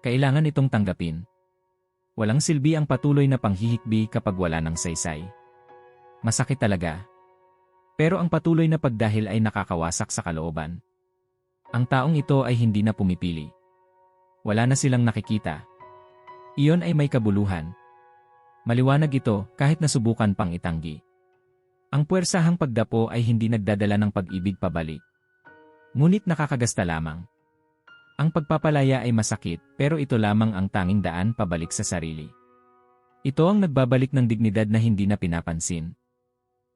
Kailangan itong tanggapin. Walang silbi ang patuloy na panghihikbi kapag wala ng saysay. Masakit talaga. Pero ang patuloy na pagdahil ay nakakawasak sa kalooban. Ang taong ito ay hindi na pumipili. Wala na silang nakikita. Iyon ay may kabuluhan. Maliwanag ito kahit nasubukan pang itanggi. Ang puwersahang pagdapo ay hindi nagdadala ng pag-ibig pabalik. Ngunit nakakagasta lamang. Ang pagpapalaya ay masakit pero ito lamang ang tanging daan pabalik sa sarili. Ito ang nagbabalik ng dignidad na hindi na pinapansin.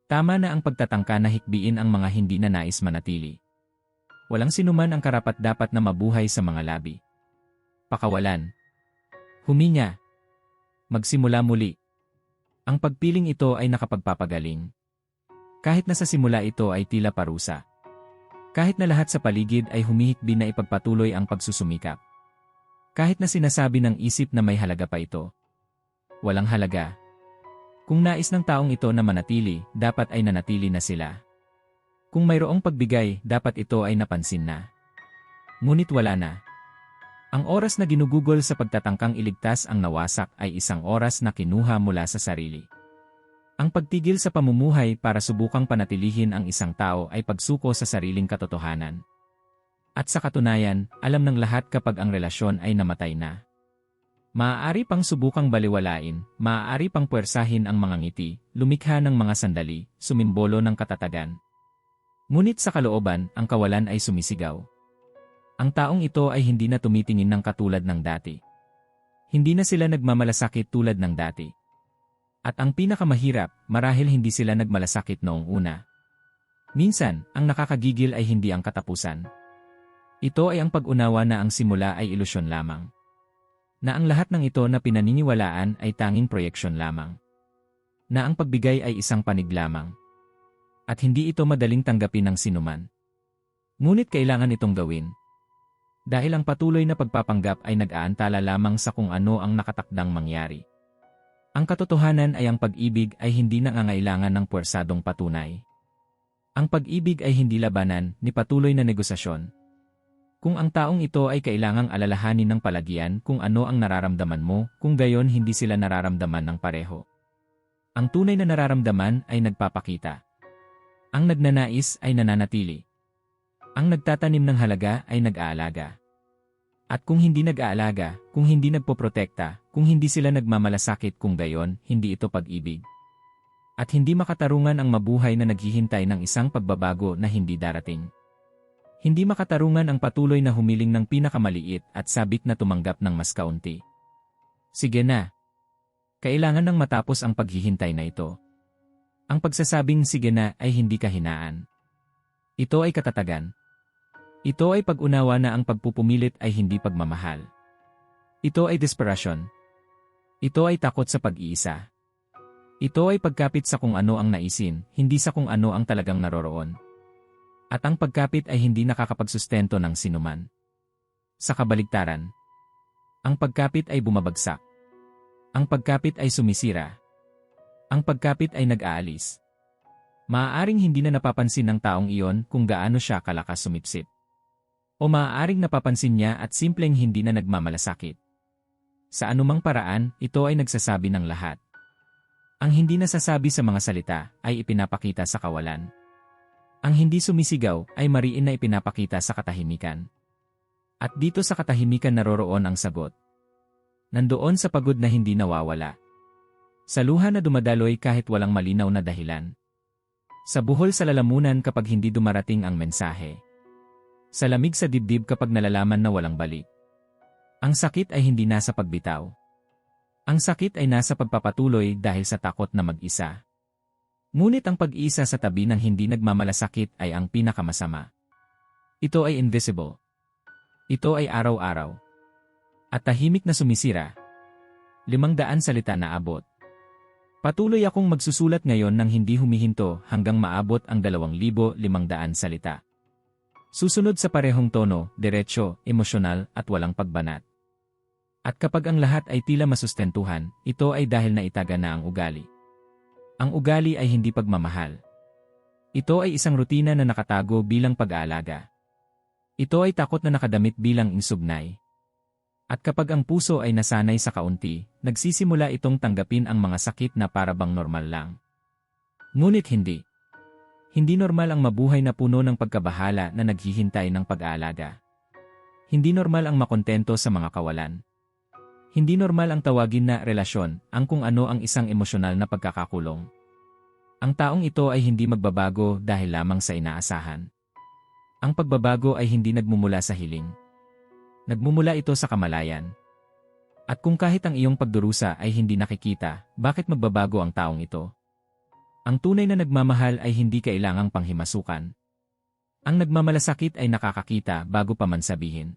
Tama na ang pagtatangka na hikbiin ang mga hindi na nais manatili. Walang sinuman ang karapat dapat na mabuhay sa mga labi. Pakawalan. Huminya. Magsimula muli. Ang pagpiling ito ay nakapagpapagaling. Kahit na sa simula ito ay tila parusa. Kahit na lahat sa paligid ay humihikbi na ipagpatuloy ang pagsusumikap. Kahit na sinasabi ng isip na may halaga pa ito. Walang halaga. Kung nais ng taong ito na manatili, dapat ay nanatili na sila. Kung mayroong pagbigay, dapat ito ay napansin na. Ngunit wala na. Ang oras na ginugugol sa pagtatangkang iligtas ang nawasak ay isang oras na kinuha mula sa sarili. Ang pagtigil sa pamumuhay para subukang panatilihin ang isang tao ay pagsuko sa sariling katotohanan. At sa katunayan, alam ng lahat kapag ang relasyon ay namatay na. Maaari pang subukang baliwalain, maaari pang puwersahin ang mga ngiti, lumikha ng mga sandali, sumimbolo ng katatagan. Ngunit sa kalooban, ang kawalan ay sumisigaw. Ang taong ito ay hindi na tumitingin ng katulad ng dati. Hindi na sila nagmamalasakit tulad ng dati. At ang pinakamahirap, marahil hindi sila nagmalasakit noong una. Minsan, ang nakakagigil ay hindi ang katapusan. Ito ay ang pag-unawa na ang simula ay ilusyon lamang na ang lahat ng ito na pinaniniwalaan ay tanging proyeksyon lamang. Na ang pagbigay ay isang panig lamang. At hindi ito madaling tanggapin ng sinuman. Ngunit kailangan itong gawin. Dahil ang patuloy na pagpapanggap ay nag-aantala lamang sa kung ano ang nakatakdang mangyari. Ang katotohanan ay ang pag-ibig ay hindi nangangailangan ng puwersadong patunay. Ang pag-ibig ay hindi labanan ni patuloy na negosasyon, kung ang taong ito ay kailangang alalahanin ng palagian kung ano ang nararamdaman mo, kung gayon hindi sila nararamdaman ng pareho. Ang tunay na nararamdaman ay nagpapakita. Ang nagnanais ay nananatili. Ang nagtatanim ng halaga ay nag-aalaga. At kung hindi nag-aalaga, kung hindi nagpoprotekta, kung hindi sila nagmamalasakit kung gayon, hindi ito pag-ibig. At hindi makatarungan ang mabuhay na naghihintay ng isang pagbabago na hindi darating. Hindi makatarungan ang patuloy na humiling ng pinakamaliit at sabik na tumanggap ng mas kaunti. Sige na. Kailangan nang matapos ang paghihintay na ito. Ang pagsasabing sige na ay hindi kahinaan. Ito ay katatagan. Ito ay pag-unawa na ang pagpupumilit ay hindi pagmamahal. Ito ay desperation. Ito ay takot sa pag-iisa. Ito ay pagkapit sa kung ano ang naisin, hindi sa kung ano ang talagang naroroon. At ang pagkapit ay hindi nakakapagsustento ng sinuman. Sa kabaligtaran, ang pagkapit ay bumabagsak. Ang pagkapit ay sumisira. Ang pagkapit ay nag-aalis. Maaaring hindi na napapansin ng taong iyon kung gaano siya kalakas sumipsip. O maaaring napapansin niya at simpleng hindi na nagmamalasakit. Sa anumang paraan, ito ay nagsasabi ng lahat. Ang hindi nasasabi sa mga salita ay ipinapakita sa kawalan. Ang hindi sumisigaw ay mariin na ipinapakita sa katahimikan. At dito sa katahimikan naroroon ang sagot. Nandoon sa pagod na hindi nawawala. Sa luha na dumadaloy kahit walang malinaw na dahilan. Sa buhol sa lalamunan kapag hindi dumarating ang mensahe. Sa lamig sa dibdib kapag nalalaman na walang balik. Ang sakit ay hindi nasa pagbitaw. Ang sakit ay nasa pagpapatuloy dahil sa takot na mag-isa. Ngunit ang pag-isa sa tabi ng hindi nagmamalasakit ay ang pinakamasama. Ito ay invisible. Ito ay araw-araw. At tahimik na sumisira. Limang daan salita na abot. Patuloy akong magsusulat ngayon ng hindi humihinto hanggang maabot ang dalawang libo limang daan salita. Susunod sa parehong tono, diretsyo, emosyonal, at walang pagbanat. At kapag ang lahat ay tila masustentuhan, ito ay dahil naitaga na ang ugali. Ang ugali ay hindi pagmamahal. Ito ay isang rutina na nakatago bilang pag-aalaga. Ito ay takot na nakadamit bilang insugnay. At kapag ang puso ay nasanay sa kaunti, nagsisimula itong tanggapin ang mga sakit na parabang normal lang. Ngunit hindi. Hindi normal ang mabuhay na puno ng pagkabahala na naghihintay ng pag-aalaga. Hindi normal ang makontento sa mga kawalan. Hindi normal ang tawagin na relasyon, ang kung ano ang isang emosyonal na pagkakakulong. Ang taong ito ay hindi magbabago dahil lamang sa inaasahan. Ang pagbabago ay hindi nagmumula sa hiling. Nagmumula ito sa kamalayan. At kung kahit ang iyong pagdurusa ay hindi nakikita, bakit magbabago ang taong ito? Ang tunay na nagmamahal ay hindi kailangang panghimasukan. Ang nagmamalasakit ay nakakakita bago pa man sabihin.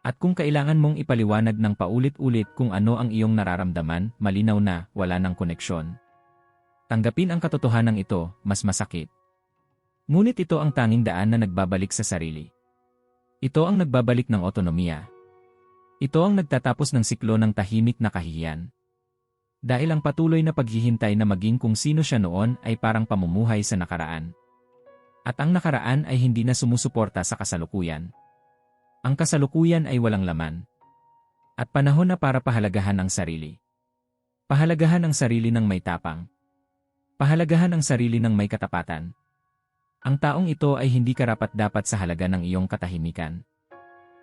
At kung kailangan mong ipaliwanag ng paulit-ulit kung ano ang iyong nararamdaman, malinaw na, wala ng koneksyon. Tanggapin ang katotohanan ito, mas masakit. Ngunit ito ang tanging daan na nagbabalik sa sarili. Ito ang nagbabalik ng otonomiya. Ito ang nagtatapos ng siklo ng tahimik na kahihiyan. Dahil ang patuloy na paghihintay na maging kung sino siya noon ay parang pamumuhay sa nakaraan. At ang nakaraan ay hindi na sumusuporta sa kasalukuyan. Ang kasalukuyan ay walang laman. At panahon na para pahalagahan ang sarili. Pahalagahan ang sarili ng may tapang. Pahalagahan ang sarili ng may katapatan. Ang taong ito ay hindi karapat-dapat sa halaga ng iyong katahimikan.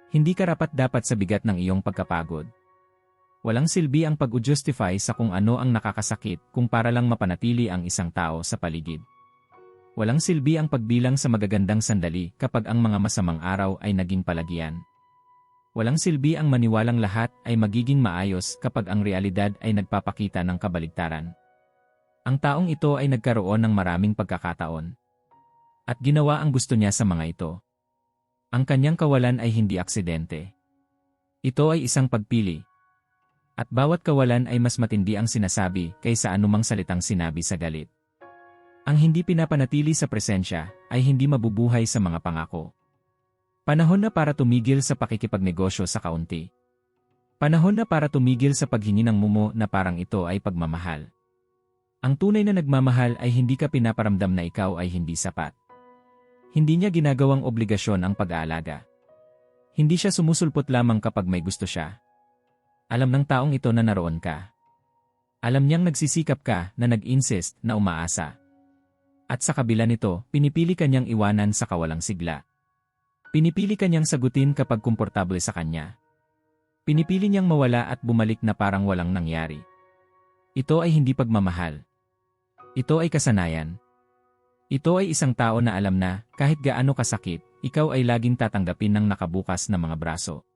Hindi karapat-dapat sa bigat ng iyong pagkapagod. Walang silbi ang pag-justify sa kung ano ang nakakasakit kung para lang mapanatili ang isang tao sa paligid. Walang silbi ang pagbilang sa magagandang sandali kapag ang mga masamang araw ay naging palagian. Walang silbi ang maniwalang lahat ay magiging maayos kapag ang realidad ay nagpapakita ng kabaligtaran. Ang taong ito ay nagkaroon ng maraming pagkakataon. At ginawa ang gusto niya sa mga ito. Ang kanyang kawalan ay hindi aksidente. Ito ay isang pagpili. At bawat kawalan ay mas matindi ang sinasabi kaysa anumang salitang sinabi sa galit. Ang hindi pinapanatili sa presensya ay hindi mabubuhay sa mga pangako. Panahon na para tumigil sa pakikipagnegosyo sa kaunti. Panahon na para tumigil sa paghingi ng mumo na parang ito ay pagmamahal. Ang tunay na nagmamahal ay hindi ka pinaparamdam na ikaw ay hindi sapat. Hindi niya ginagawang obligasyon ang pag-aalaga. Hindi siya sumusulpot lamang kapag may gusto siya. Alam ng taong ito na naroon ka. Alam niyang nagsisikap ka na nag-insist na umaasa. At sa kabila nito, pinipili kanyang iwanan sa kawalang sigla. Pinipili kanyang sagutin kapag komportable sa kanya. Pinipili niyang mawala at bumalik na parang walang nangyari. Ito ay hindi pagmamahal. Ito ay kasanayan. Ito ay isang tao na alam na, kahit gaano kasakit, ikaw ay laging tatanggapin ng nakabukas na mga braso.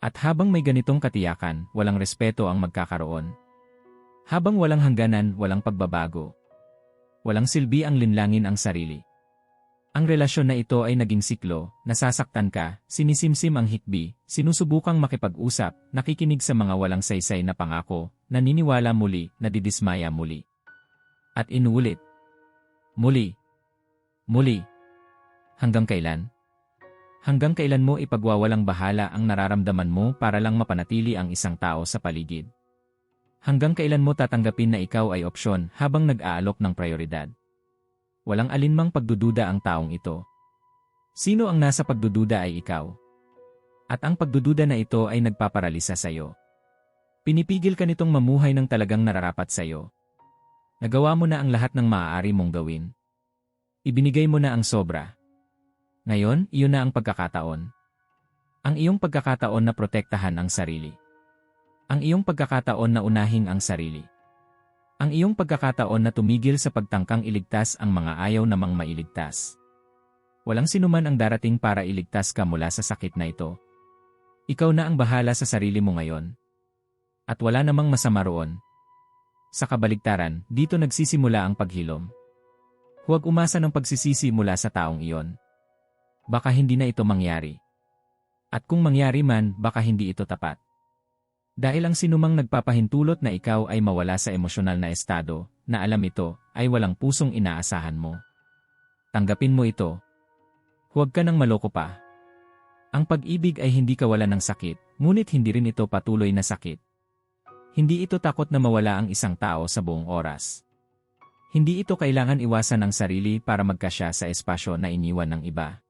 At habang may ganitong katiyakan, walang respeto ang magkakaroon. Habang walang hangganan, walang pagbabago, walang silbi ang linlangin ang sarili. Ang relasyon na ito ay naging siklo, nasasaktan ka, sinisimsim ang hikbi, sinusubukang makipag-usap, nakikinig sa mga walang saysay na pangako, naniniwala muli, nadidismaya muli. At inuulit. Muli. Muli. Hanggang kailan? Hanggang kailan mo ipagwawalang bahala ang nararamdaman mo para lang mapanatili ang isang tao sa paligid? Hanggang kailan mo tatanggapin na ikaw ay opsyon habang nag-aalok ng prioridad? Walang alinmang pagdududa ang taong ito. Sino ang nasa pagdududa ay ikaw? At ang pagdududa na ito ay nagpaparalisa sa iyo. Pinipigil ka nitong mamuhay ng talagang nararapat sa iyo. Nagawa mo na ang lahat ng maaari mong gawin. Ibinigay mo na ang sobra. Ngayon, iyon na ang pagkakataon. Ang iyong pagkakataon na protektahan ang sarili. Ang iyong pagkakataon na unahin ang sarili. Ang iyong pagkakataon na tumigil sa pagtangkang iligtas ang mga ayaw namang mailigtas. Walang sinuman ang darating para iligtas ka mula sa sakit na ito. Ikaw na ang bahala sa sarili mo ngayon. At wala namang masama roon. Sa kabaligtaran, dito nagsisimula ang paghilom. Huwag umasa ng pagsisisi mula sa taong iyon. Baka hindi na ito mangyari. At kung mangyari man, baka hindi ito tapat. Dahil ang sinumang nagpapahintulot na ikaw ay mawala sa emosyonal na estado, na alam ito, ay walang pusong inaasahan mo. Tanggapin mo ito. Huwag ka nang maloko pa. Ang pag-ibig ay hindi kawalan ng sakit, ngunit hindi rin ito patuloy na sakit. Hindi ito takot na mawala ang isang tao sa buong oras. Hindi ito kailangan iwasan ng sarili para magkasya sa espasyo na iniwan ng iba.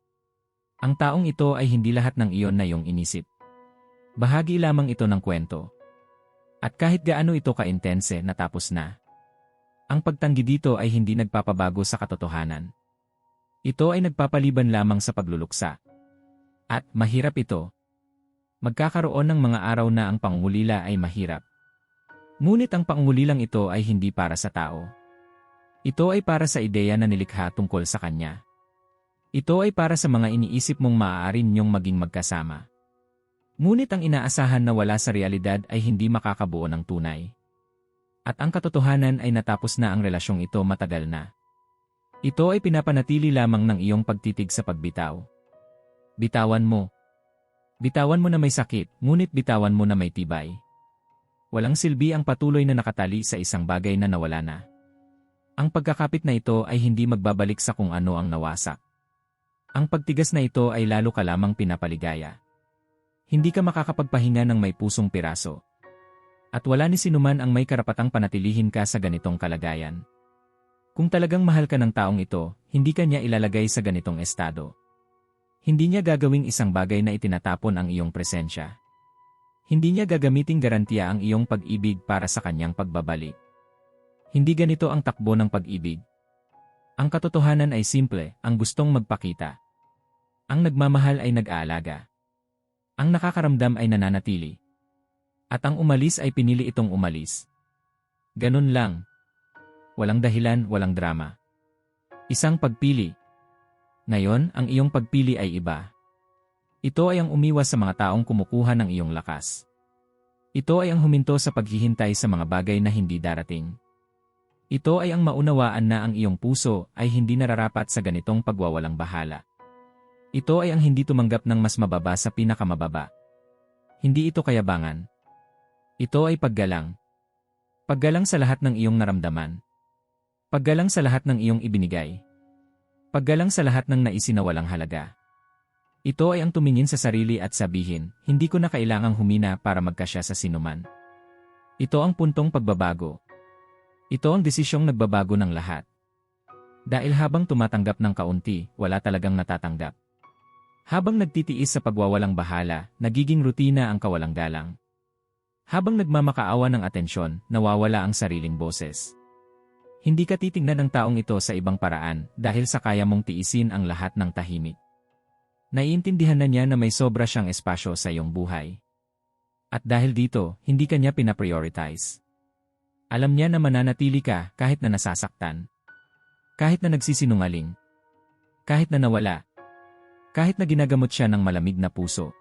Ang taong ito ay hindi lahat ng iyon na iyong inisip. Bahagi lamang ito ng kwento. At kahit gaano ito ka-intense, natapos na. Ang pagtanggi dito ay hindi nagpapabago sa katotohanan. Ito ay nagpapaliban lamang sa pagluluksa. At mahirap ito. Magkakaroon ng mga araw na ang pangungulila ay mahirap. Ngunit ang pangungulilang ito ay hindi para sa tao. Ito ay para sa ideya na nilikha tungkol sa kanya. Ito ay para sa mga iniisip mong maaari niyong maging magkasama. Ngunit ang inaasahan na wala sa realidad ay hindi makakabuo ng tunay. At ang katotohanan ay natapos na ang relasyong ito matagal na. Ito ay pinapanatili lamang ng iyong pagtitig sa pagbitaw. Bitawan mo. Bitawan mo na may sakit, ngunit bitawan mo na may tibay. Walang silbi ang patuloy na nakatali sa isang bagay na nawala na. Ang pagkakapit na ito ay hindi magbabalik sa kung ano ang nawasak. Ang pagtigas na ito ay lalo ka lamang pinapaligaya. Hindi ka makakapagpahinga ng may pusong piraso. At wala ni sinuman ang may karapatang panatilihin ka sa ganitong kalagayan. Kung talagang mahal ka ng taong ito, hindi ka niya ilalagay sa ganitong estado. Hindi niya gagawing isang bagay na itinatapon ang iyong presensya. Hindi niya gagamiting garantiya ang iyong pag-ibig para sa kanyang pagbabalik. Hindi ganito ang takbo ng pag-ibig. Ang katotohanan ay simple, ang gustong magpakita. Ang nagmamahal ay nag-aalaga. Ang nakakaramdam ay nananatili. At ang umalis ay pinili itong umalis. Ganun lang. Walang dahilan, walang drama. Isang pagpili. Ngayon, ang iyong pagpili ay iba. Ito ay ang umiwas sa mga taong kumukuha ng iyong lakas. Ito ay ang huminto sa paghihintay sa mga bagay na hindi darating. Ito ay ang maunawaan na ang iyong puso ay hindi nararapat sa ganitong pagwawalang bahala. Ito ay ang hindi tumanggap ng mas mababa sa pinakamababa. Hindi ito kayabangan. Ito ay paggalang. Paggalang sa lahat ng iyong naramdaman. Paggalang sa lahat ng iyong ibinigay. Paggalang sa lahat ng naisinawalang halaga. Ito ay ang tumingin sa sarili at sabihin, hindi ko na kailangang humina para magkasya sa sinuman. Ito ang puntong pagbabago, ito ang desisyong nagbabago ng lahat. Dahil habang tumatanggap ng kaunti, wala talagang natatanggap. Habang nagtitiis sa pagwawalang bahala, nagiging rutina ang kawalang galang. Habang nagmamakaawa ng atensyon, nawawala ang sariling boses. Hindi ka titingnan ng taong ito sa ibang paraan dahil sa kaya mong tiisin ang lahat ng tahimik. Naiintindihan na niya na may sobra siyang espasyo sa iyong buhay. At dahil dito, hindi kanya pinaprioritize. Alam niya na mananatili ka kahit na nasasaktan. Kahit na nagsisinungaling. Kahit na nawala. Kahit na ginagamot siya ng malamig na puso.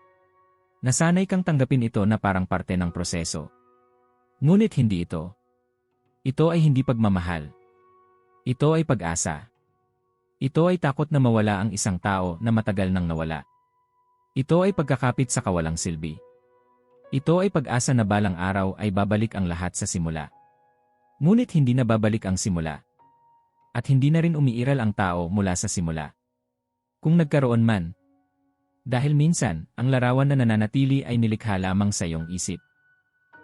Nasanay kang tanggapin ito na parang parte ng proseso. Ngunit hindi ito. Ito ay hindi pagmamahal. Ito ay pag-asa. Ito ay takot na mawala ang isang tao na matagal nang nawala. Ito ay pagkakapit sa kawalang silbi. Ito ay pag-asa na balang araw ay babalik ang lahat sa simula. Ngunit hindi na babalik ang simula. At hindi na rin umiiral ang tao mula sa simula. Kung nagkaroon man. Dahil minsan, ang larawan na nananatili ay nilikha lamang sa iyong isip.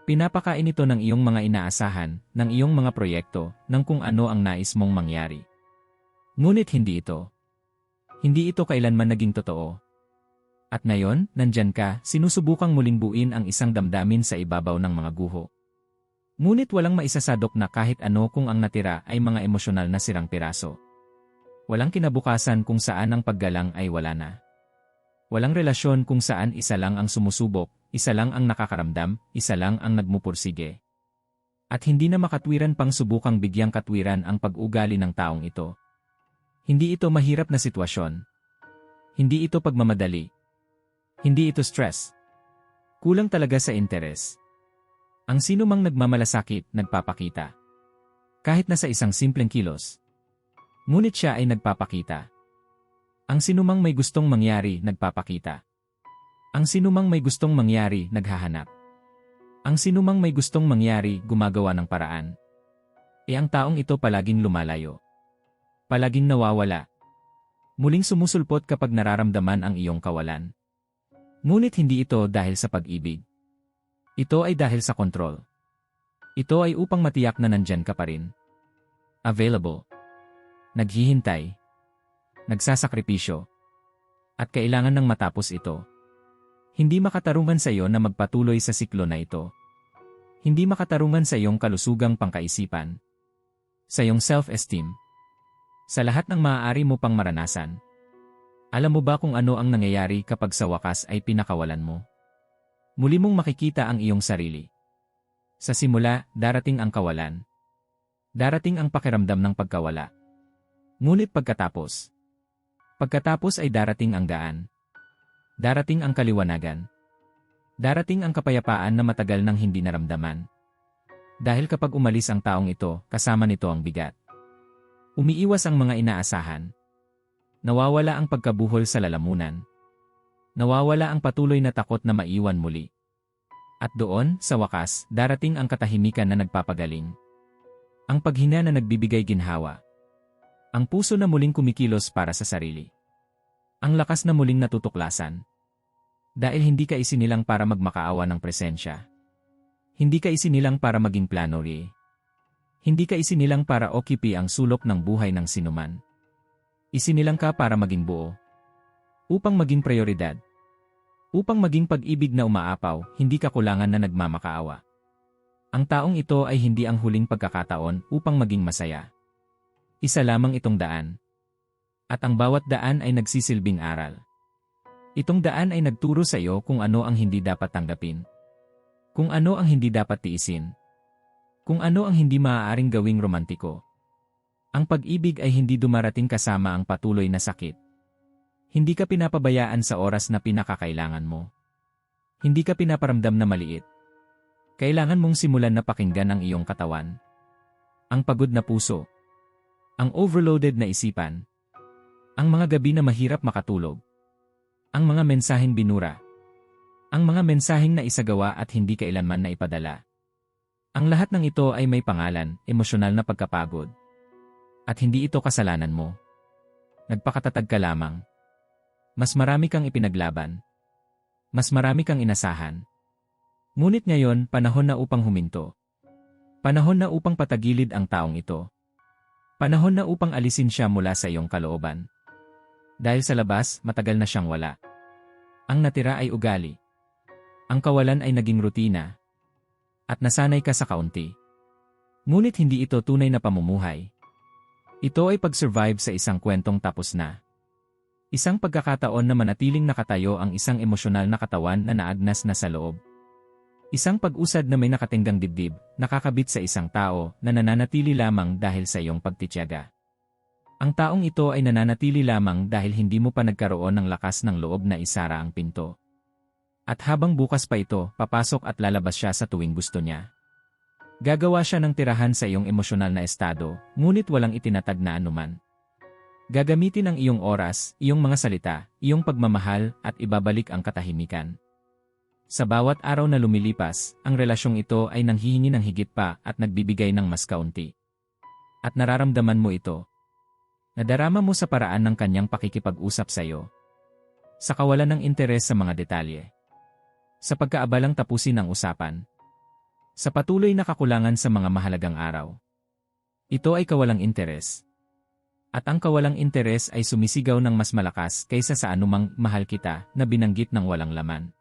Pinapakain ito ng iyong mga inaasahan, ng iyong mga proyekto, ng kung ano ang nais mong mangyari. Ngunit hindi ito. Hindi ito kailanman naging totoo. At ngayon, nandyan ka, sinusubukang muling buin ang isang damdamin sa ibabaw ng mga guho. Ngunit walang maisasadok na kahit ano kung ang natira ay mga emosyonal na sirang piraso. Walang kinabukasan kung saan ang paggalang ay wala na. Walang relasyon kung saan isa lang ang sumusubok, isa lang ang nakakaramdam, isa lang ang nagmupursige. At hindi na makatwiran pang subukang bigyang katwiran ang pag-ugali ng taong ito. Hindi ito mahirap na sitwasyon. Hindi ito pagmamadali. Hindi ito stress. Kulang talaga sa interes. Ang sino mang nagmamalasakit, nagpapakita. Kahit na sa isang simpleng kilos. Ngunit siya ay nagpapakita. Ang sinumang may gustong mangyari, nagpapakita. Ang sinumang may gustong mangyari, naghahanap. Ang sinumang may gustong mangyari, gumagawa ng paraan. E ang taong ito palaging lumalayo. Palaging nawawala. Muling sumusulpot kapag nararamdaman ang iyong kawalan. Ngunit hindi ito dahil sa pag-ibig. Ito ay dahil sa kontrol. Ito ay upang matiyak na nandyan ka pa rin. Available. Naghihintay. Nagsasakripisyo. At kailangan ng matapos ito. Hindi makatarungan sa iyo na magpatuloy sa siklo na ito. Hindi makatarungan sa iyong kalusugang pangkaisipan. Sa iyong self-esteem. Sa lahat ng maaari mo pang maranasan. Alam mo ba kung ano ang nangyayari kapag sa wakas ay pinakawalan mo? Muli mong makikita ang iyong sarili. Sa simula, darating ang kawalan. Darating ang pakiramdam ng pagkawala. Ngunit pagkatapos, pagkatapos ay darating ang gaan. Darating ang kaliwanagan. Darating ang kapayapaan na matagal nang hindi naramdaman. Dahil kapag umalis ang taong ito, kasama nito ang bigat. Umiiwas ang mga inaasahan. Nawawala ang pagkabuhol sa lalamunan. Nawawala ang patuloy na takot na maiwan muli. At doon, sa wakas, darating ang katahimikan na nagpapagaling. Ang paghina na nagbibigay ginhawa. Ang puso na muling kumikilos para sa sarili. Ang lakas na muling natutuklasan. Dahil hindi ka isinilang para magmakaawa ng presensya. Hindi ka isinilang para maging planori. Hindi ka isinilang para okipi ang sulok ng buhay ng sinuman. Isinilang ka para maging buo. Upang maging prioridad. Upang maging pag-ibig na umaapaw, hindi ka kulangan na nagmamakaawa. Ang taong ito ay hindi ang huling pagkakataon upang maging masaya. Isa lamang itong daan. At ang bawat daan ay nagsisilbing aral. Itong daan ay nagturo sa iyo kung ano ang hindi dapat tanggapin. Kung ano ang hindi dapat tiisin. Kung ano ang hindi maaaring gawing romantiko. Ang pag-ibig ay hindi dumarating kasama ang patuloy na sakit. Hindi ka pinapabayaan sa oras na pinakakailangan mo. Hindi ka pinaparamdam na maliit. Kailangan mong simulan na pakinggan ang iyong katawan. Ang pagod na puso. Ang overloaded na isipan. Ang mga gabi na mahirap makatulog. Ang mga mensaheng binura. Ang mga mensaheng na isagawa at hindi kailanman na ipadala. Ang lahat ng ito ay may pangalan, emosyonal na pagkapagod. At hindi ito kasalanan mo. Nagpakatatag ka lamang. Mas marami kang ipinaglaban. Mas marami kang inasahan. Ngunit ngayon, panahon na upang huminto. Panahon na upang patagilid ang taong ito. Panahon na upang alisin siya mula sa iyong kalooban. Dahil sa labas, matagal na siyang wala. Ang natira ay ugali. Ang kawalan ay naging rutina. At nasanay ka sa kaunti. Ngunit hindi ito tunay na pamumuhay. Ito ay pag-survive sa isang kwentong tapos na. Isang pagkakataon na manatiling nakatayo ang isang emosyonal na katawan na naagnas na sa loob. Isang pag-usad na may nakatinggang dibdib, nakakabit sa isang tao na nananatili lamang dahil sa iyong pagtityaga. Ang taong ito ay nananatili lamang dahil hindi mo pa nagkaroon ng lakas ng loob na isara ang pinto. At habang bukas pa ito, papasok at lalabas siya sa tuwing gusto niya. Gagawa siya ng tirahan sa iyong emosyonal na estado, ngunit walang itinatag na anuman. Gagamitin ang iyong oras, iyong mga salita, iyong pagmamahal, at ibabalik ang katahimikan. Sa bawat araw na lumilipas, ang relasyong ito ay nanghihingi ng higit pa at nagbibigay ng mas kaunti. At nararamdaman mo ito. Nadarama mo sa paraan ng kanyang pakikipag-usap sa iyo. Sa kawalan ng interes sa mga detalye. Sa pagkaabalang tapusin ang usapan. Sa patuloy na kakulangan sa mga mahalagang araw. Ito ay kawalang interes. At ang kawalang interes ay sumisigaw ng mas malakas kaysa sa anumang mahal kita na binanggit ng walang laman.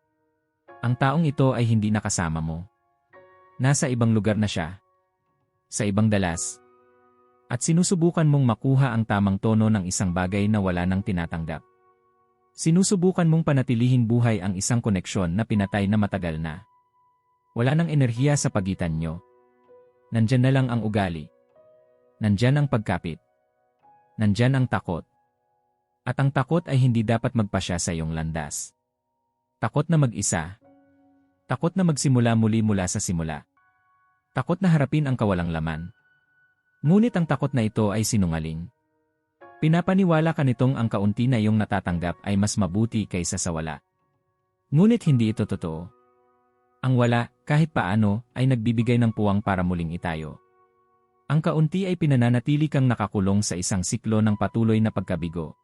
Ang taong ito ay hindi nakasama mo. Nasa ibang lugar na siya. Sa ibang dalas. At sinusubukan mong makuha ang tamang tono ng isang bagay na wala nang tinatanggap. Sinusubukan mong panatilihin buhay ang isang koneksyon na pinatay na matagal na. Wala nang enerhiya sa pagitan nyo. Nandyan na lang ang ugali. Nandyan ang pagkapit. Nandyan ang takot. At ang takot ay hindi dapat magpasya sa iyong landas. Takot na mag-isa, Takot na magsimula muli mula sa simula. Takot na harapin ang kawalang laman. Ngunit ang takot na ito ay sinungaling. Pinapaniwala ka nitong ang kaunti na iyong natatanggap ay mas mabuti kaysa sa wala. Ngunit hindi ito totoo. Ang wala, kahit paano, ay nagbibigay ng puwang para muling itayo. Ang kaunti ay pinananatili kang nakakulong sa isang siklo ng patuloy na pagkabigo.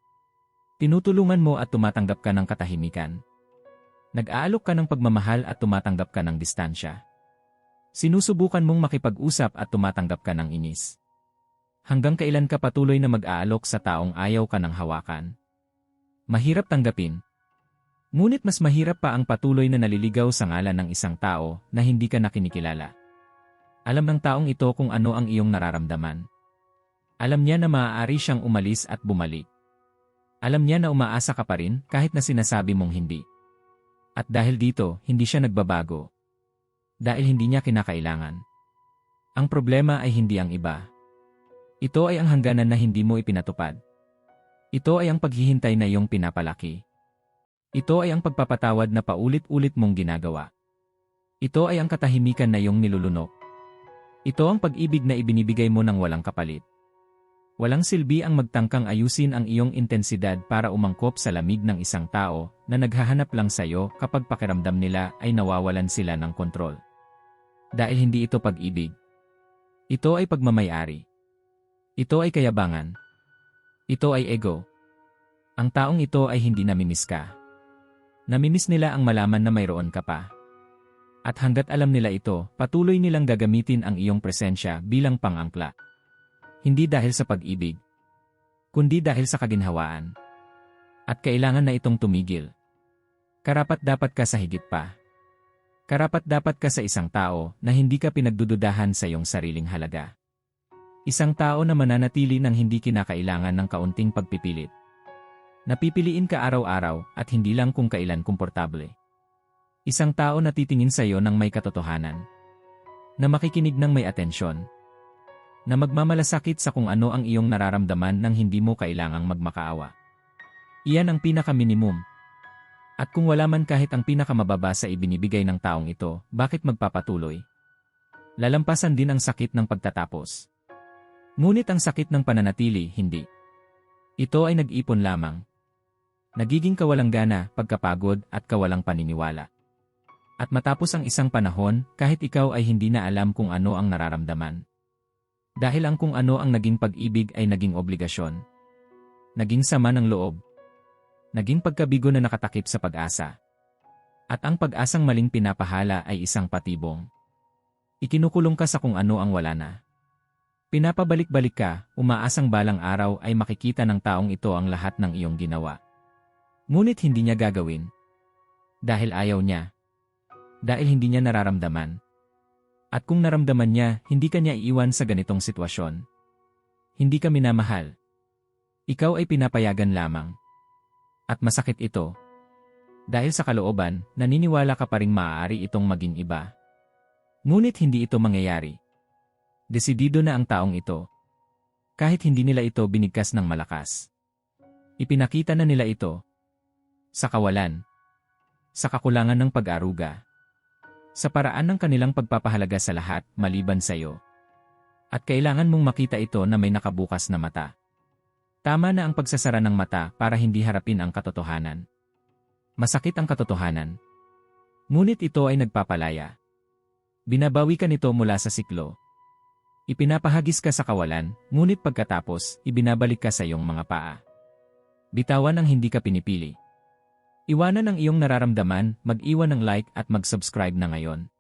Tinutulungan mo at tumatanggap ka ng katahimikan. Nag-aalok ka ng pagmamahal at tumatanggap ka ng distansya. Sinusubukan mong makipag-usap at tumatanggap ka ng inis. Hanggang kailan ka patuloy na mag-aalok sa taong ayaw ka ng hawakan? Mahirap tanggapin. Ngunit mas mahirap pa ang patuloy na naliligaw sa ngalan ng isang tao na hindi ka nakinikilala. Alam ng taong ito kung ano ang iyong nararamdaman. Alam niya na maaari siyang umalis at bumalik. Alam niya na umaasa ka pa rin kahit na sinasabi mong hindi. At dahil dito, hindi siya nagbabago. Dahil hindi niya kinakailangan. Ang problema ay hindi ang iba. Ito ay ang hangganan na hindi mo ipinatupad. Ito ay ang paghihintay na iyong pinapalaki. Ito ay ang pagpapatawad na paulit-ulit mong ginagawa. Ito ay ang katahimikan na iyong nilulunok. Ito ang pag-ibig na ibinibigay mo ng walang kapalit. Walang silbi ang magtangkang ayusin ang iyong intensidad para umangkop sa lamig ng isang tao na naghahanap lang sa iyo kapag pakiramdam nila ay nawawalan sila ng kontrol. Dahil hindi ito pag-ibig. Ito ay pagmamayari. Ito ay kayabangan. Ito ay ego. Ang taong ito ay hindi namimiss ka. Namimiss nila ang malaman na mayroon ka pa. At hanggat alam nila ito, patuloy nilang gagamitin ang iyong presensya bilang pangangkla. Hindi dahil sa pag-ibig, kundi dahil sa kaginhawaan. At kailangan na itong tumigil. Karapat dapat ka sa higit pa. Karapat dapat ka sa isang tao na hindi ka pinagdududahan sa iyong sariling halaga. Isang tao na mananatili ng hindi kinakailangan ng kaunting pagpipilit. Napipiliin ka araw-araw at hindi lang kung kailan komportable. Isang tao na titingin sa iyo ng may katotohanan. Na makikinig ng may atensyon. Na magmamalasakit sa kung ano ang iyong nararamdaman nang hindi mo kailangang magmakaawa. Iyan ang pinaka-minimum. At kung wala man kahit ang pinakamababa sa ibinibigay ng taong ito, bakit magpapatuloy? Lalampasan din ang sakit ng pagtatapos. Ngunit ang sakit ng pananatili, hindi. Ito ay nag-ipon lamang. Nagiging kawalang gana, pagkapagod at kawalang paniniwala. At matapos ang isang panahon, kahit ikaw ay hindi na alam kung ano ang nararamdaman. Dahil ang kung ano ang naging pag-ibig ay naging obligasyon. Naging sama ng loob. Naging pagkabigo na nakatakip sa pag-asa. At ang pag-asang maling pinapahala ay isang patibong. Ikinukulong ka sa kung ano ang wala na. Pinapabalik-balik ka, umaasang balang araw ay makikita ng taong ito ang lahat ng iyong ginawa. Ngunit hindi niya gagawin. Dahil ayaw niya. Dahil hindi niya nararamdaman. At kung naramdaman niya, hindi ka niya iiwan sa ganitong sitwasyon. Hindi ka minamahal. Ikaw ay pinapayagan lamang. At masakit ito. Dahil sa kalooban, naniniwala ka pa ring maaari itong maging iba. Ngunit hindi ito mangyayari. Desidido na ang taong ito. Kahit hindi nila ito binigkas ng malakas. Ipinakita na nila ito. Sa kawalan. Sa kakulangan ng pag-aruga. Sa paraan ng kanilang pagpapahalaga sa lahat, maliban sa iyo. At kailangan mong makita ito na may nakabukas na mata. Tama na ang pagsasara ng mata para hindi harapin ang katotohanan. Masakit ang katotohanan. Ngunit ito ay nagpapalaya. Binabawi ka nito mula sa siklo, Ipinapahagis ka sa kawalan, ngunit pagkatapos, ibinabalik ka sa iyong mga paa. Bitawan ang hindi ka pinipili. Iwanan ang iyong nararamdaman, mag-iwan ng like at mag-subscribe na ngayon.